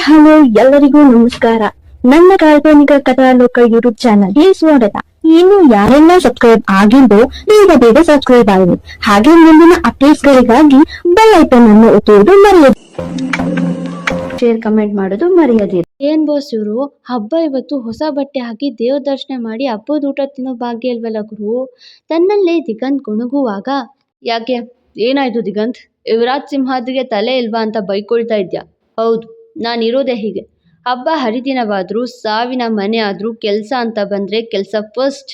Hello, ಎಲ್ಲರಿಗೂ ನಮಸ್ಕಾರ. ನನ್ನ ಕಾಲ್ಪನಿಕ ಕಥಾಲೋಕ ಯೂಟ್ಯೂಬ್ ಚಾನಲ್ಗೆ ಸ್ವಾಗತ. ಇನ್ನು ಯಾರೆಲ್ಲ ಸಬ್ಸ್ಕ್ರೈಬ್ ಆಗಿದ್ದು ಬೇಗ ಬೇಗ ಸಬ್ಸ್ಕ್ರೈಬ್ ಆಗಿದೆ ಹಾಗೆ ಮುಂದಿನ ಅಪ್ಡೇಟ್ಸ್ ಗಳಿಗಾಗಿ ಬೆಲ್ ಐಕನ್ ಅನ್ನು ಒತ್ತುವುದು ಮರೆಯದು. ಶೇರ್ ಕಮೆಂಟ್ ಮಾಡೋದು ಮರೆಯದಿರಿ. ಏನ್ ಬಾಸ್ ಇವರು? ಹಬ್ಬ ಇವತ್ತು ಹೊಸ ಬಟ್ಟೆ ಹಾಕಿ ದೇವ್ರ ದರ್ಶನ ಮಾಡಿ ಹಬ್ಬದ ಊಟ ತಿನ್ನೋ ಭಾಗ್ಯ ಇಲ್ವಲ್ಲ ಗುರು? ತನ್ನಲ್ಲೇ ದಿಗಂತ್ ಗುಣಗುವಾಗ, ಯಾಕೆ? ಏನಾಯ್ತು ದಿಗಂತ್? ಯುವರಾಜ್ ಸಿಂಹಾದ್ರಿಗೆ ತಲೆ ಇಲ್ವಾ ಅಂತ ಬೈಕೊಳ್ತಾ ಇದ್ಯಾ? ಹೌದು. ನಾನಿರೋದೇ ಹೀಗೆ. ಹಬ್ಬ ಹರಿದಿನವಾದರೂ ಸಾವಿನ ಮನೆ ಆದರೂ ಕೆಲಸ ಅಂತ ಬಂದರೆ ಕೆಲಸ ಫಸ್ಟ್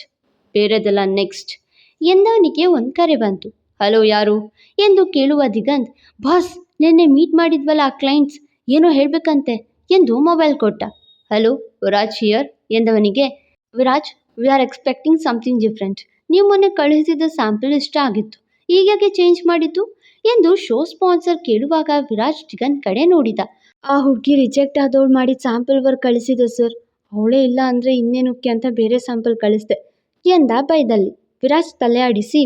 ಬೇರೆದೆಲ್ಲ ನೆಕ್ಸ್ಟ್ ಎಂದವನಿಗೆ ಒಂದು ಕರೆ ಬಂತು. ಹಲೋ ಯಾರು? ಎಂದು ಕೇಳುವ ದಿಗಂತ್, ಬಾಸ್, ನಿನ್ನೆ ಮೀಟ್ ಮಾಡಿದ್ವಲ್ಲ ಆ ಕ್ಲೈಂಟ್ಸ್ ಏನೋ ಹೇಳಬೇಕಂತೆ, ಎಂದು ಮೊಬೈಲ್ ಕೊಟ್ಟ. Hello, Viraj here ಎಂದವನಿಗೆ, Viraj we are expecting something different ನೀವು ಮೊನ್ನೆ ಕಳುಹಿಸಿದ ಸ್ಯಾಂಪಲ್ ಇಷ್ಟ ಆಗಿತ್ತು. ಈಗಾಗೆ ಚೇಂಜ್ ಮಾಡಿದ್ದು? ಎಂದು ಶೋ ಸ್ಪಾನ್ಸರ್ ಕೇಳುವಾಗ ವಿರಾಜ್ ದಿಗಂತ್ ಕಡೆ ನೋಡಿದ. ಆ ಹುಡುಗಿ ರಿಜೆಕ್ಟ್ ಆದವಳು ಮಾಡಿ ಸ್ಯಾಂಪಲ್ ವರ್ಕ್ ಕಳಿಸಿದೆ ಸರ್ ಅವಳೇ ಇಲ್ಲ ಅಂದರೆ ಇನ್ನೇನಕ್ಕೆ ಅಂತ ಬೇರೆ ಸ್ಯಾಂಪಲ್ ಕಳಿಸಿದೆ. ಎಂದ ಬೈದಲ್ಲಿ ವಿರಾಜ್ ತಲೆ ಆಡಿಸಿ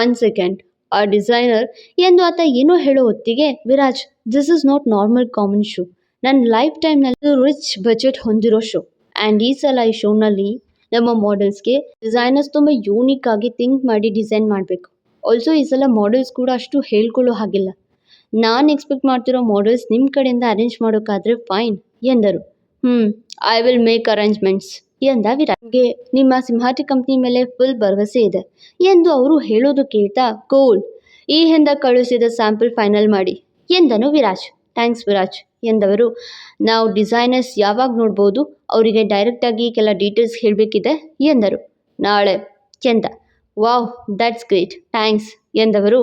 ಒನ್ ಸೆಕೆಂಡ್ ಆ ಡಿಸೈನರ್ ಎಂದು ಆತ ಏನೋ ಹೇಳೋ ಹೊತ್ತಿಗೆ, Viraj this is not normal common show ನನ್ನ ಲೈಫ್ ಟೈಮ್ನಲ್ಲಿ ರಿಚ್ ಬಜೆಟ್ ಹೊಂದಿರೋ ಶೋ ಆ್ಯಂಡ್ ಈ ಸಲ ಈ ಶೋನಲ್ಲಿ ನಮ್ಮ ಮಾಡೆಲ್ಸ್ಗೆ ಡಿಸೈನರ್ಸ್ ತುಂಬ ಯೂನಿಕ್ ಆಗಿ ಥಿಂಕ್ ಮಾಡಿ ಡಿಸೈನ್ ಮಾಡಬೇಕು. ಆಲ್ಸೋ ಈ ಸಲ ಮಾಡೆಲ್ಸ್ ಕೂಡ ಅಷ್ಟು ಹೇಳ್ಕೊಳ್ಳೋ ಹಾಗಿಲ್ಲ. ನಾನು ಎಕ್ಸ್ಪೆಕ್ಟ್ ಮಾಡ್ತಿರೋ ಮಾಡೆಲ್ಸ್ ನಿಮ್ಮ ಕಡೆಯಿಂದ ಅರೇಂಜ್ ಮಾಡೋಕ್ಕಾದ್ರೆ ಫೈನ್ ಎಂದರು. ಹ್ಞೂ ಐ ವಿಲ್ ಮೇಕ್ ಅರೇಂಜ್ಮೆಂಟ್ಸ್ ಎಂದ ವಿರಾಟ್ಗೆ ನಿಮ್ಮ ಸಿಂಹಾಟಿ ಕಂಪ್ನಿ ಮೇಲೆ ಫುಲ್ ಭರವಸೆ ಇದೆ, ಎಂದು ಅವರು ಹೇಳೋದು ಕೇಳ್ತಾ ಕೋಲ್ ಈ ಹಿಂದೆ ಕಳುಹಿಸಿದ ಸ್ಯಾಂಪಲ್ ಫೈನಲ್ ಮಾಡಿ, ಎಂದನು ವಿರಾಜ್. ಥ್ಯಾಂಕ್ಸ್ ವಿರಾಜ್, ಎಂದವರು. ನಾವು ಡಿಸೈನರ್ಸ್ ಯಾವಾಗ ನೋಡ್ಬೋದು, ಅವರಿಗೆ ಡೈರೆಕ್ಟಾಗಿ ಕೆಲ ಡೀಟೇಲ್ಸ್ ಹೇಳಬೇಕಿದೆ, ಎಂದರು. ನಾಳೆ, ಎಂದ. ವಾವ್ ದಟ್ಸ್ ಗ್ರೇಟ್ ಥ್ಯಾಂಕ್ಸ್ ಎಂದವರು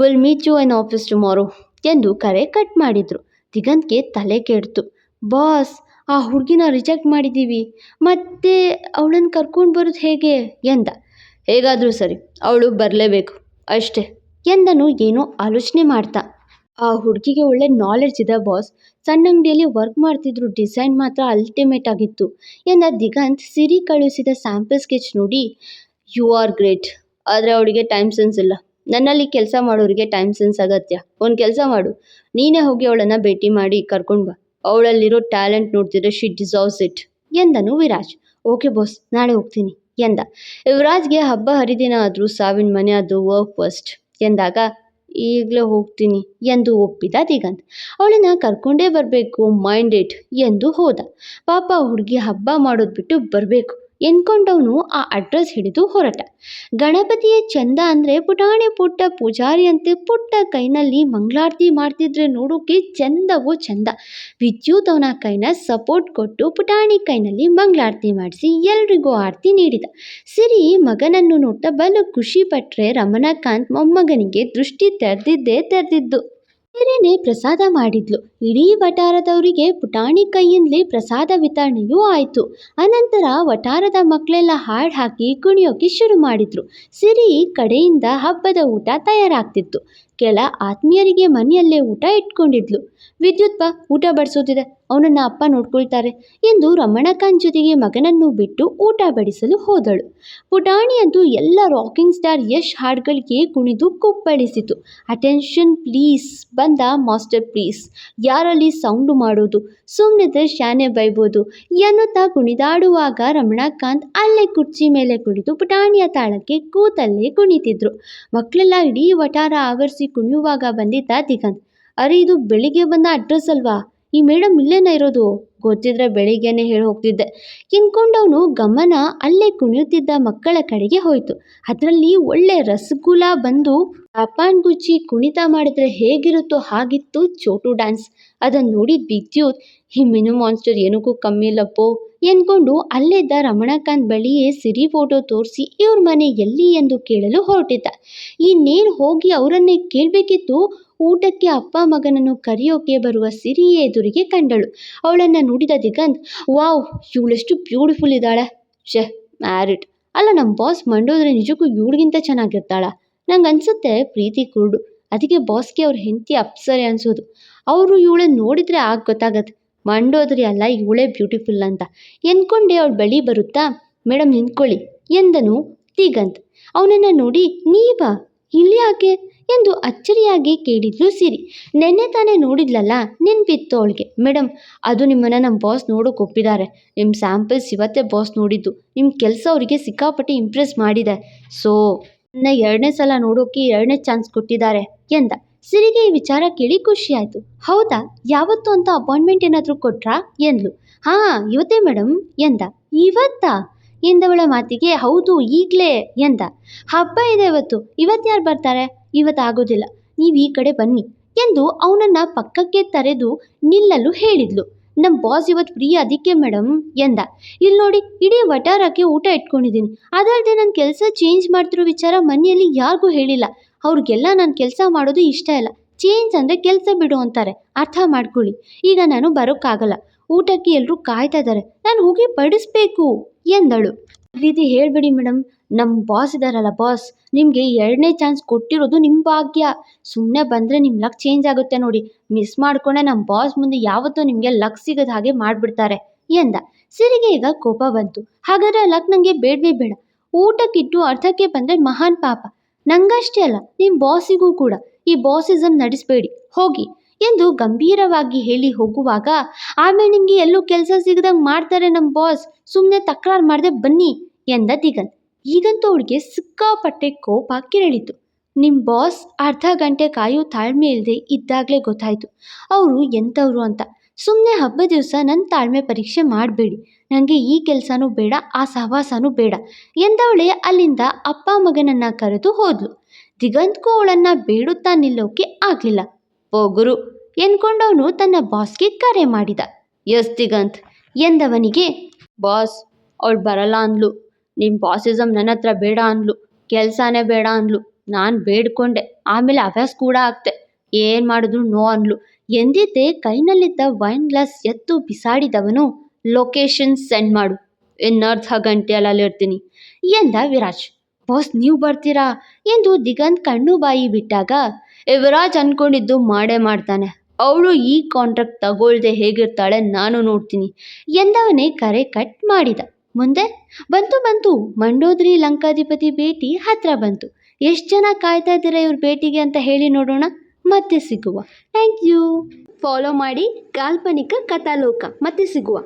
will meet you in office tomorrow ಎಂದು ಕರೆ ಕಟ್ ಮಾಡಿದರು. ದಿಗಂತ್ಗೆ ತಲೆ ಕೆಡ್ತು. ಬಾಸ್ ಆ ಹುಡುಗಿನ ರಿಜೆಕ್ಟ್ ಮಾಡಿದ್ದೀವಿ. ಮತ್ತೆ ಅವಳನ್ನು ಕರ್ಕೊಂಡು ಬರೋದು ಹೇಗೆ? ಎಂದ. ಹೇಗಾದರೂ ಸರಿ, ಅವಳು ಬರಲೇಬೇಕು, ಅಷ್ಟೇ ಎಂದನು ಏನೋ ಆಲೋಚನೆ ಮಾಡ್ತಾ. ಆ ಹುಡುಗಿಗೆ ಒಳ್ಳೆ ನಾಲೆಡ್ಜ್ ಇದೆ ಬಾಸ್ ಸಣ್ಣ ಅಂಗಡಿಯಲ್ಲಿ ವರ್ಕ್ ಮಾಡ್ತಿದ್ರು ಡಿಸೈನ್ ಮಾತ್ರ ಅಲ್ಟಿಮೇಟ್ ಆಗಿತ್ತು ಎಂದ ದಿಗಂತ್ ಸಿರಿ ಕಳುಹಿಸಿದ ಸ್ಯಾಂಪಲ್ ಸ್ಕೆಚ್ ನೋಡಿ ಯು ಆರ್ ಗ್ರೇಟ್ ಆದರೆ ಅವಳಿಗೆ ಟೈಮ್ ಸೆನ್ಸ್ ಇಲ್ಲ. ನನ್ನಲ್ಲಿ ಕೆಲಸ ಮಾಡೋರಿಗೆ ಟೈಮ್ ಸೆನ್ಸ್ ಅಗತ್ಯ. ಒಂದು ಕೆಲಸ ಮಾಡು. ನೀನೇ ಹೋಗಿ ಅವಳನ್ನು ಭೇಟಿ ಮಾಡಿ ಕರ್ಕೊಂಡು ಬಾ. ಅವಳಲ್ಲಿರೋ ಟ್ಯಾಲೆಂಟ್ ನೋಡ್ತಿದ್ರೆ ಶಿ ಡಿಸರ್ವ್ಸ್ ಇಟ್ ಎಂದನು ವಿರಾಜ್. ಓಕೆ ಬಾಸ್ ನಾಳೆ ಹೋಗ್ತೀನಿ. ಎಂದ. ಯುವರಾಜ್ಗೆ ಹಬ್ಬ ಹರಿದಿನ ಆದರೂ ಸಾವಿನ ಮನೆ ಅದು ವರ್ಕ್ ಫಸ್ಟ್ ಎಂದಾಗ, ಈಗಲೇ ಹೋಗ್ತೀನಿ. ಎಂದು ಒಪ್ಪಿದ ದಿಗಂತ್. ಅವಳನ್ನು ಕರ್ಕೊಂಡೇ ಬರಬೇಕು ಮೈಂಡ್ ಇಟ್ ಎಂದು ಹೋದ. ಪಾಪ ಹುಡುಗಿ ಹಬ್ಬ ಮಾಡೋದು ಬಿಟ್ಟು ಬರಬೇಕು. ಎಂದ್ಕೊಂಡವನು ಆ ಅಡ್ರೆಸ್ ಹಿಡಿದು ಹೊರಟ. ಗಣಪತಿಯ ಚಂದ ಅಂದರೆ ಪುಟಾಣಿ ಪುಟ್ಟ ಪೂಜಾರಿ ಪೂಜಾರಿಯಂತೆ ಪುಟ್ಟ ಕೈನಲ್ಲಿ ಮಂಗಳಾರತಿ ಮಾಡ್ತಿದ್ರೆ ನೋಡೋಕೆ ಚಂದವೋ ಚಂದ. ವಿದ್ಯುತ್ ಅವನ ಕೈನ ಸಪೋರ್ಟ್ ಕೊಟ್ಟು ಪುಟಾಣಿ ಕೈನಲ್ಲಿ ಮಂಗಳಾರತಿ ಮಾಡಿಸಿ ಎಲ್ರಿಗೂ ಆರತಿ ನೀಡಿದ. ಸಿರಿ ಮಗನನ್ನು ನೋಡ್ತಾ ಬಲು ಖುಷಿ ಪಟ್ಟರೆ ರಮಣಕಾಂತ್ ಮೊಮ್ಮಗನಿಗೆ ದೃಷ್ಟಿ ತೆರೆದಿದ್ದೇ ತೆರೆದಿದ್ದು. ಸಿರಿನೇ ಪ್ರಸಾದ ಮಾಡಿದ್ಲು. ಇಡೀ ವಠಾರದವರಿಗೆ ಪುಟಾಣಿ ಕೈಯಿಂದಲೇ ಪ್ರಸಾದ ವಿತರಣೆಯೂ ಆಯಿತು. ಅನಂತರ ವಠಾರದ ಮಕ್ಕಳೆಲ್ಲ ಹಾಡು ಹಾಕಿ ಕುಣಿಯೋಕೆ ಶುರು ಮಾಡಿದ್ರು. ಸಿರಿ ಕಡೆಯಿಂದ ಹಬ್ಬದ ಊಟ ತಯಾರಾಗ್ತಿತ್ತು. ಕೆಲ ಆತ್ಮೀಯರಿಗೆ ಮನೆಯಲ್ಲೇ ಊಟ ಇಟ್ಕೊಂಡಿದ್ಲು. ವಿದ್ಯುತ್ ಬಾ ಊಟ ಬಡಿಸೋದಿದೆ ಅವನನ್ನು ಅಪ್ಪ ನೋಡ್ಕೊಳ್ತಾರೆ ಎಂದು ರಮಣಕಾಂತ್ ಜೊತೆಗೆ ಮಗನನ್ನು ಬಿಟ್ಟು ಊಟ ಬಡಿಸಲು ಹೋದಳು. ಪುಟಾಣಿಯಂತೂ ಎಲ್ಲ ರಾಕಿಂಗ್ ಸ್ಟಾರ್ ಯಶ್ ಹಾಡುಗಳಿಗೆ ಕುಣಿದು ಕುಪ್ಪಳಿಸಿತು. ಅಟೆನ್ಷನ್ ಪ್ಲೀಸ್ ಬಂದ ಮಾಸ್ಟರ್ ಪ್ಲೀಸ್. ಯಾರಲ್ಲಿ ಸೌಂಡು ಮಾಡೋದು? ಸುಮ್ಮನಿದ್ರೆ ಶಾನೆ ಬೈಬೋದು. ಎನ್ನುತ್ತಾ ಕುಣಿದಾಡುವಾಗ ರಮಣಕಾಂತ್ ಅಲ್ಲೇ ಕುರ್ಚಿ ಮೇಲೆ ಕುಳಿತು ಪುಟಾಣಿಯ ತಾಳಕ್ಕೆ ಕೂತಲ್ಲೇ ಕುಣಿತಿದ್ರು. ಮಕ್ಕಳೆಲ್ಲ ಇಡೀ ವಟಾರ ಆವರಿಸಿ ಕುಣಿಯುವಾಗ ಬಂದಿದ್ದ ದಿಗಂತ್ ಅರೆ ಇದು ಬೆಳಿಗ್ಗೆ ಬಂದ ಅಡ್ರೆಸ್ ಅಲ್ವಾ? ಈ ಮೇಡಮ್ ಇಲ್ಲೇನ ಇರೋದು? ಗೊತ್ತಿದ್ರೆ ಬೆಳಿಗ್ಗೆನೆ ಹೇಳಿ ಹೋಗ್ತಿದ್ದೆ. ಇನ್ಕೊಂಡವನು ಗಮನ ಅಲ್ಲೇ ಕುಣಿಯುತ್ತಿದ್ದ ಮಕ್ಕಳ ಕಡೆಗೆ ಹೋಯಿತು. ಅದರಲ್ಲಿ ಒಳ್ಳೆ ರಸಗುಲ ಬಂದು ಅಪಾನ್ ಗುಚ್ಚಿ ಕುಣಿತ ಮಾಡಿದ್ರೆ ಹೇಗಿರುತ್ತೋ ಹಾಗಿತ್ತು ಚೋಟು ಡ್ಯಾನ್ಸ್ ಅದನ್ನು ನೋಡಿ ವಿದ್ಯುತ್ ಈ ಮಿನು ಮಾನ್ಸ್ಟರ್ ಏನಕ್ಕೂ ಕಮ್ಮಿ ಇಲ್ಲಪ್ಪೋ ಎನ್ಕೊಂಡು ಅಲ್ಲಿದ್ದ ರಮಣಕಾಂತ್ ಬಳಿಯೇ ಸಿರಿ ಫೋಟೋ ತೋರಿಸಿ ಇವ್ರ ಮನೆ ಎಲ್ಲಿ ಎಂದು ಕೇಳಲು ಹೊರಟಿದ್ದ. ಇನ್ನೇನು ಹೋಗಿ ಅವರನ್ನೇ ಕೇಳಬೇಕಿತ್ತು? ಊಟಕ್ಕೆ ಅಪ್ಪ ಮಗನನ್ನು ಕರೆಯೋಕೆ ಬರುವ ಸಿರಿಯ ಎದುರಿಗೆ ಕಂಡಳು. ಅವಳನ್ನು ನೋಡಿದ ದಿಗಂತ್, ವಾವ್, ಇವಳೆಷ್ಟು ಬ್ಯೂಟಿಫುಲ್ ಇದ್ದಾಳೆ. ಛೆ, ಮ್ಯಾರಿಡ್. ಅಲ್ಲ ನಮ್ಮ ಬಾಸ್ ಮಂಡೋದ್ರೆ ನಿಜಕ್ಕೂ ಇವಳಿಗಿಂತ ಚೆನ್ನಾಗಿರ್ತಾಳ. ನಂಗೆ ಅನ್ಸುತ್ತೆ, ಪ್ರೀತಿ ಕುರುಡು. ಅದಕ್ಕೆ ಬಾಸ್ಗೆ ಅವ್ರ ಹೆಂಡತಿ ಅಪ್ಸರೆ ಅನ್ಸೋದು. ಅವರು ಇವಳೆ ನೋಡಿದರೆ ಆಗ ಗೊತ್ತಾಗತ್ತೆ. ಮಂಡೋದ್ರಿ ಅಲ್ಲ, ಇವಳೇ ಬ್ಯೂಟಿಫುಲ್ ಅಂತ. ಎಂದ್ಕೊಂಡೆ ಅವಳು ಬಳಿ ಬರುತ್ತಾ? ಮೇಡಮ್ ನಿಂತ್ಕೊಳ್ಳಿ. ಎಂದನು ದಿಗಂತ್. ಅವನನ್ನು ನೋಡಿ ನೀವಾ ಇಲ್ಲಿ ಯಾಕೆ? ಎಂದು ಅಚ್ಚರಿಯಾಗಿ ಕೇಳಿದ್ಲು ಸಿರಿ. ನೆನ್ನೆ ತಾನೇ ನೋಡಿದ್ಲಲ್ಲ ನೆನ್ಪಿತ್ತು ಅವಳಿಗೆ ಮೇಡಮ್ ಅದು ನಿಮ್ಮನ್ನು ನಮ್ಮ ಬಾಸ್ ನೋಡೋಕೆ ಒಪ್ಪಿದ್ದಾರೆ ನಿಮ್ಮ ಸ್ಯಾಂಪಲ್ಸ್ ಇವತ್ತೇ ಬಾಸ್ ನೋಡಿದ್ದು. ನಿಮ್ಮ ಕೆಲಸ ಅವರಿಗೆ ಸಿಕ್ಕಾಪಟ್ಟೆ ಇಂಪ್ರೆಸ್ ಮಾಡಿದೆ. ಸೊ, ನನ್ನ ಎರಡನೇ ಸಲ ನೋಡೋಕೆ ಎರಡನೇ ಚಾನ್ಸ್ ಕೊಟ್ಟಿದ್ದಾರೆ ಎಂದ. ಸಿರಿಗೆ ಈ ವಿಚಾರ ಕೇಳಿ ಖುಷಿಯಾಯಿತು ಹೌದಾ? ಯಾವತ್ತು ಅಂತ ಅಪಾಯಿಂಟ್ಮೆಂಟ್ ಏನಾದರೂ ಕೊಟ್ರಾ? ಎಂದ್ಲು. ಹಾಂ, ಇವತ್ತೇ ಮೇಡಮ್ ಎಂದ. ಇವತ್ತಾ? ಎಂದವಳ ಮಾತಿಗೆ, ಹೌದು, ಈಗಲೇ ಎಂದ. ಹಬ್ಬ ಇದೆ ಇವತ್ತು. ಇವತ್ತು ಯಾರು ಬರ್ತಾರೆ? ಇವತ್ತು ಆಗೋದಿಲ್ಲ. ನೀವು ಈ ಕಡೆ ಬನ್ನಿ ಎಂದು ಅವನನ್ನು ಪಕ್ಕಕ್ಕೆ ತರೆದು ನಿಲ್ಲಲು ಹೇಳಿದ್ಲು. ನಮ್ಮ ಬಾಸ್ ಇವತ್ತು ಫ್ರೀ ಅದಕ್ಕೆ ಮೇಡಮ್ ಎಂದ. ಇಲ್ಲಿ ನೋಡಿ, ಇಡೀ ವಟಾರಕ್ಕೆ ಊಟ ಇಟ್ಕೊಂಡಿದ್ದೀನಿ ಅದಲ್ಲದೆ ನನ್ನ ಕೆಲಸ ಚೇಂಜ್ ಮಾಡ್ತಿರೋ ವಿಚಾರ ಮನೆಯಲ್ಲಿ ಯಾರಿಗೂ ಹೇಳಿಲ್ಲ. ಅವ್ರಿಗೆಲ್ಲ ನಾನು ಕೆಲಸ ಮಾಡೋದು ಇಷ್ಟ ಇಲ್ಲ. ಚೇಂಜ್ ಅಂದರೆ ಕೆಲಸ ಬಿಡು ಅಂತಾರೆ. ಅರ್ಥ ಮಾಡ್ಕೊಳ್ಳಿ. ಈಗ ನಾನು ಬರೋಕ್ಕಾಗಲ್ಲ. ಊಟಕ್ಕೆ ಎಲ್ಲರೂ ಕಾಯ್ತಾ ಇದ್ದಾರೆ. ನಾನು ಹೋಗಿ ಬಡಿಸ್ಬೇಕು ಎಂದಳು. ರೀತಿ ಹೇಳಬೇಡಿ ಮೇಡಮ್ ನಮ್ಮ ಬಾಸ್ ಇದ್ದಾರಲ್ಲ ಬಾಸ್ ನಿಮಗೆ ಎರಡನೇ ಚಾನ್ಸ್ ಕೊಟ್ಟಿರೋದು ನಿಮ್ಮ ಭಾಗ್ಯ. ಸುಮ್ಮನೆ ಬಂದರೆ ನಿಮ್ಮ ಲಕ್ ಚೇಂಜ್ ಆಗುತ್ತೆ ನೋಡಿ. ಮಿಸ್ ಮಾಡಿಕೊಂಡೆ ನಮ್ಮ ಬಾಸ್ ಮುಂದೆ ಯಾವತ್ತೂ ನಿಮಗೆ ಲಕ್ ಸಿಗದ ಹಾಗೆ ಮಾಡಿಬಿಡ್ತಾರೆ ಎಂದ. ಸಿರಿಗೆ ಈಗ ಕೋಪ ಬಂತು. ಹಾಗಾದ್ರೆ ಲಕ್ ನನಗೆ ಬೇಡವೇ ಬೇಡ. ಊಟಕ್ಕಿಟ್ಟು ಅರ್ಧಕ್ಕೆ ಬಂದರೆ ಮಹಾನ್ ಪಾಪ. ನಂಗಷ್ಟೇ ಅಲ್ಲ ನಿಮ್ಮ ಬಾಸಿಗೂ ಕೂಡ. ಈ ಬಾಸಿಸಮ್ ನಡೆಸಬೇಡಿ. ಹೋಗಿ. ಎಂದು ಗಂಭೀರವಾಗಿ ಹೇಳಿ ಹೋಗುವಾಗ ಆಮೇಲೆ ನಿಮಗೆ ಎಲ್ಲೂ ಕೆಲಸ ಸಿಗದಂಗೆ ಮಾಡ್ತಾರೆ ನಮ್ಮ ಬಾಸ್ ಸುಮ್ಮನೆ ತಕರಾರು ಮಾಡದೆ ಬನ್ನಿ ಎಂದ ದಿಗಂತ್. ಈಗಂತೂ ಅವಳಿಗೆ ಸಿಕ್ಕಾಪಟ್ಟೆ ಕೋಪ ಕೆರಳಿತು. ನಿಮ್ಮ ಬಾಸ್ ಅರ್ಧ ಗಂಟೆ ಕಾಯೋ ತಾಳ್ಮೆ ಇಲ್ಲದೆ ಇದ್ದಾಗಲೇ ಗೊತ್ತಾಯಿತು. ಅವರು ಎಂಥವ್ರು ಅಂತ. ಸುಮ್ಮನೆ ಹಬ್ಬ ದಿವಸ ನನ್ನ ತಾಳ್ಮೆ ಪರೀಕ್ಷೆ ಮಾಡಬೇಡಿ. ನನಗೆ ಈ ಕೆಲಸನೂ ಬೇಡ, ಆ ಸಹವಾಸನೂ ಬೇಡ ಎಂದವಳೆ ಅಲ್ಲಿಂದ ಅಪ್ಪ ಮಗನನ್ನು ಕರೆದು ಹೋದ್ಲು. ದಿಗಂತ್ಗೂ ಅವಳನ್ನು ಬೇಡುತ್ತಾ ನಿಲ್ಲೋಕೆ ಆಗಲಿಲ್ಲ. ಓ ಗುರು ಎನ್ಕೊಂಡವನು ತನ್ನ ಬಾಸ್ಗೆ ಕರೆ ಮಾಡಿದ. ಎಸ್ ದಿಗಂತ್, ಎಂದವನಿಗೆ, ಬಾಸ್, ಅವಳು ಬರಲ್ಲ ಅಂದ್ಲು. ನಿಮ್ಮ ಬಾಸಿಸಮ್ ನನ್ನ ಹತ್ರ ಬೇಡ ಅಂದ್ಲು. ಕೆಲಸನೇ ಬೇಡ ಅಂದ್ಲು. ನಾನು ಬೇಡ್ಕೊಂಡೆ. ಆಮೇಲೆ ಅಭ್ಯಾಸ ಕೂಡ ಆಗ್ತೆ. ಏನು ಮಾಡಿದ್ರು ನೋ ಅಂದ್ಲು. ಎಂದಿದ್ದೆ ಕೈನಲ್ಲಿದ್ದ ವೈನ್ ಗ್ಲಾಸ್ ಎತ್ತು ಬಿಸಾಡಿದವನು, ಲೊಕೇಶನ್ ಸೆಂಡ್ ಮಾಡು. ಇನ್ನರ್ಧ ಗಂಟೆಯಲ್ಲಿ ಇರ್ತೀನಿ. ಎಂದ ವಿರಾಜ್. ಬಾಸ್, ನೀವು ಬರ್ತೀರಾ? ಎಂದು ದಿಗಂತ್ ಕಣ್ಣು ಬಾಯಿ ಬಿಟ್ಟಾಗ "ಏ, ವಿರಾಜ್ ಅನ್ಕೊಂಡಿದ್ದು ಮಾಡೇ ಮಾಡ್ತಾನೆ. ಅವಳು ಈ ಕಾಂಟ್ರಾಕ್ಟ್ ತಗೊಳ್ದೆ ಹೇಗಿರ್ತಾಳೆ ನಾನು ನೋಡ್ತೀನಿ. ಎಂದವನೇ ಕರೆ ಕಟ್ ಮಾಡಿದ. ಮುಂದೆ ಬಂತು ಬಂತು ಮಂಡೋದ್ರಿ ಲಂಕಾಧಿಪತಿ ಭೇಟಿ ಹತ್ರ ಬಂತು. ಎಷ್ಟು ಜನ ಕಾಯ್ತಾ ಇದ್ದೀರಾ ಇವ್ರ ಭೇಟಿಗೆ ಅಂತ ಹೇಳಿ ನೋಡೋಣ. ಮತ್ತೆ ಸಿಗುವ. ಥ್ಯಾಂಕ್ ಯು ಫಾಲೋ ಮಾಡಿ ಕಾಲ್ಪನಿಕ ಕಥಾಲೋಕ. ಮತ್ತೆ ಸಿಗುವ.